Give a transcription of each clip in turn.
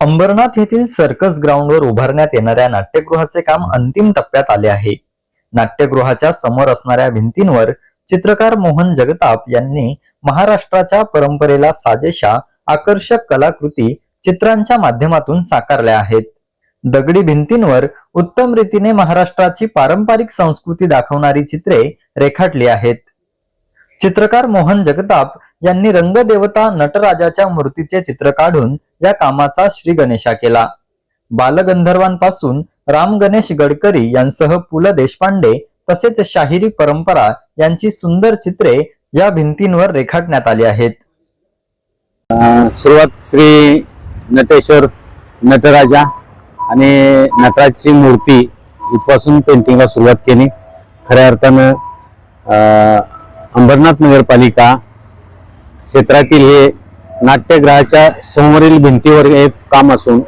अंबरनाथ येथील सर्कस ग्राउंडवर उभारण्यात येणाऱ्या नाट्यगृहाचे काम अंतिम टप्प्यात आले आहे. नाट्यगृहाच्या समोर असणाऱ्या भिंतींवर चित्रकार मोहन जगताप यांनी महाराष्ट्राच्या परंपरेला साजेशा आकर्षक कलाकृती चित्रांच्या माध्यमातून साकारल्या आहेत. दगडी भिंतींवर उत्तम रीतीने महाराष्ट्राची पारंपरिक संस्कृती दाखवणारी चित्रे रेखाटली आहेत. चित्रकार मोहन जगताप यांनी रंगदेवता नटराजाच्या मूर्तीचे चित्र काढून या कामाचा श्री गणेशा केला. बालगंधर्वांपासून राम गणेश गडकरी यांसह पु ल देशपांडे तसेच शाहिरी परंपरा यांची सुंदर चित्रे या भिंतींवर रेखाटण्यात आली आहेत. अं, सुरुवात श्री नटेश्वर नटराजा आणि नटराजची मूर्ती इथपासून पेंटिंगला सुरुवात केली. खऱ्या अर्थानं अं, अंबरनाथ नगरपालिका क्षेत्रातील हे नाट्यगृहाच्या समोरील भिंतीवर हे काम असून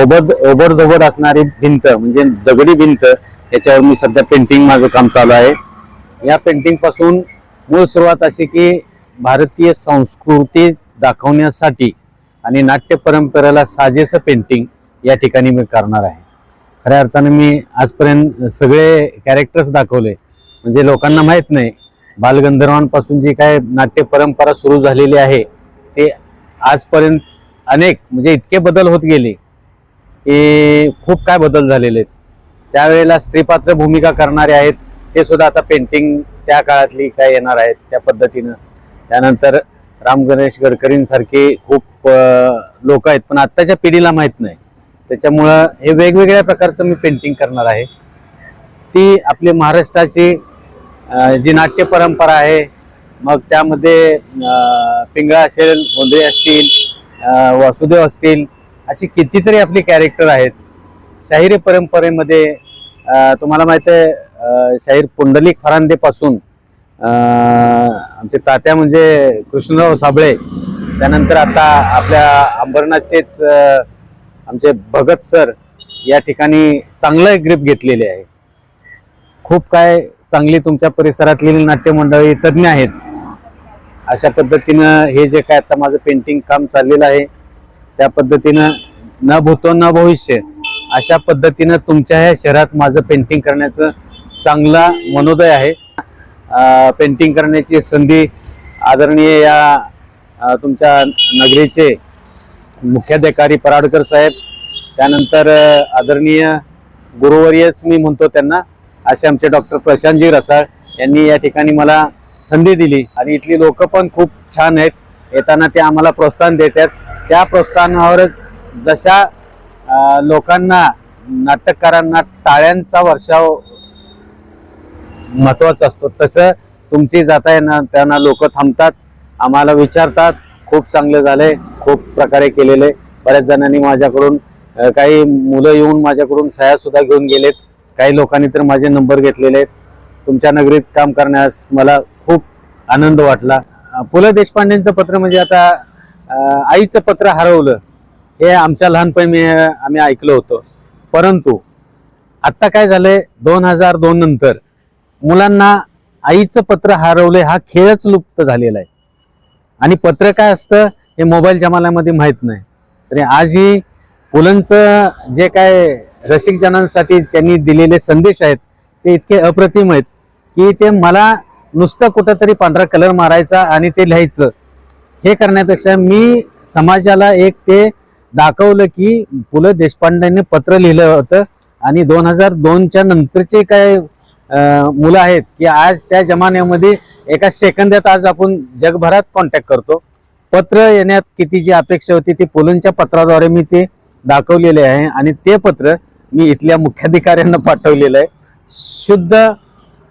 ओबद ओबडधोबड असणारी भिंत म्हणजे दगडी भिंत याच्यावर मी सध्या पेंटिंग माझं काम चालू आहे. या पेंटिंगपासून मूळ सुरुवात अशी की भारतीय संस्कृती दाखवण्यासाठी आणि नाट्य परंपरेला साजेसं पेंटिंग या ठिकाणी मी करणार आहे. खऱ्या अर्थाने मी आजपर्यंत सगळे कॅरेक्टर्स दाखवले. म्हणजे लोकांना माहीत नाही बालगंधर्वांपासून जी काय नाट्य परंपरा सुरू झालेली आहे ते आजपर्यंत अनेक म्हणजे इतके बदल होत गेले की खूप काय बदल झालेले आहेत. त्यावेळेला स्त्रीपात्र भूमिका करणारे आहेत ते सुद्धा आता पेंटिंग त्या काळातली काय येणार आहेत त्या पद्धतीनं. त्यानंतर राम गणेश गडकरींसारखे खूप लोक आहेत पण आत्ताच्या पिढीला माहीत नाही. त्याच्यामुळं हे वेगवेगळ्या प्रकारचं मी पेंटिंग करणार आहे. ती आपली महाराष्ट्राची जी नाट्य परंपरा आहे मग त्यामध्ये पिंगळा असेल गोंधळे असतील वासुदेव असतील अशी कितीतरी आपली कॅरेक्टर आहेत. शाहिरी परंपरेमध्ये तुम्हाला माहिती आहे शाहीर पुंडलिक फरांदेपासून आमचे तात्या म्हणजे कृष्णराव साबळे त्यानंतर आता आपल्या अंबरनाथचेच आमचे भगत सर या ठिकाणी चांगलं एक ग्रीप घेतलेले आहे. खूप काय चांगली तुमच्या परिसरातली नाट्य मंडळी तज्ज्ञ आहेत. अशा पद्धतीनं हे जे काय आता माझं पेंटिंग काम चाललेलं आहे त्या पद्धतीनं न भूतो न भविष्य अशा पद्धतीनं तुमच्या ह्या शहरात माझं पेंटिंग करण्याचं चांगला मनोदय आहे. पेंटिंग करण्याची संधी आदरणीय या तुमच्या नगरीचे मुख्याधिकारी पराडकर साहेब त्यानंतर आदरणीय गुरुवर्यच मी म्हणतो त्यांना असे आमचे डॉक्टर प्रशांतजी रसाळ यांनी या ठिकाणी मला संधी दिली. आणि इथली लोक पण खूप छान आहेत. येताना ते आम्हाला प्रोत्साहन देतात. त्या प्रोत्साहनावरच जशा लोकांना नाटककारांना टाळ्यांचा वर्षाव महत्त्वाचा असतो तसं तुमची जाता येणार त्यांना लोक थांबतात आम्हाला विचारतात. खूप चांगलं झालंय खूप प्रकारे केलेले. बऱ्याच जणांनी माझ्याकडून काही मुलं येऊन माझ्याकडून सह्या सुद्धा घेऊन गेलेत. काही लोकांनी तर माझे नंबर घेतलेले आहेत. तुमच्या नगरीत काम करण्यास मला खूप आनंद वाटला. पु ल देशपांडेंचं पत्र म्हणजे आता आईचं पत्र हरवलं हे आमच्या लहानपणी मी आम्ही ऐकलं होतं. परंतु आत्ता काय झालंय दोन हजार दोन नंतर मुलांना आईचं पत्र हरवलंय हा खेळच लुप्त झालेला आहे. आणि पत्र काय असतं हे मोबाईल जमान्यामध्ये माहीत नाही. तरी आजही पुलंचं जे काय रसिकजनांसाठी त्यांनी दिलेले संदेश आहेत ते इतके अप्रतिम आहेत की ते मला नुसतं कुठंतरी पांढरा कलर मारायचा आणि ते लिहायचं. हे करण्यापेक्षा मी समाजाला एक ते दाखवलं की पु ल देशपांडेंनी पत्र लिहिलं होतं आणि दोन हजार दोनच्या नंतरचे काय मुलं आहेत की आज त्या जमान्यामध्ये एका सेकंदात आज आपण जगभरात कॉन्टॅक्ट करतो. पत्र येण्यात किती जी अपेक्षा होती ती पुलंच्या पत्राद्वारे मी ते दाखवलेले आहे आणि ते पत्र मी इथल्या मुख्याधिकाऱ्यांना पाठवलेलं आहे. शुद्ध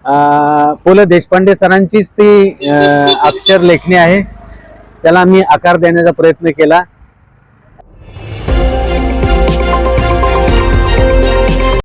अं, पु ल देशपांडे सरांचीच ती अं, अक्षर लेखणी आहे. त्याला मी आकार देण्याचा प्रयत्न केला.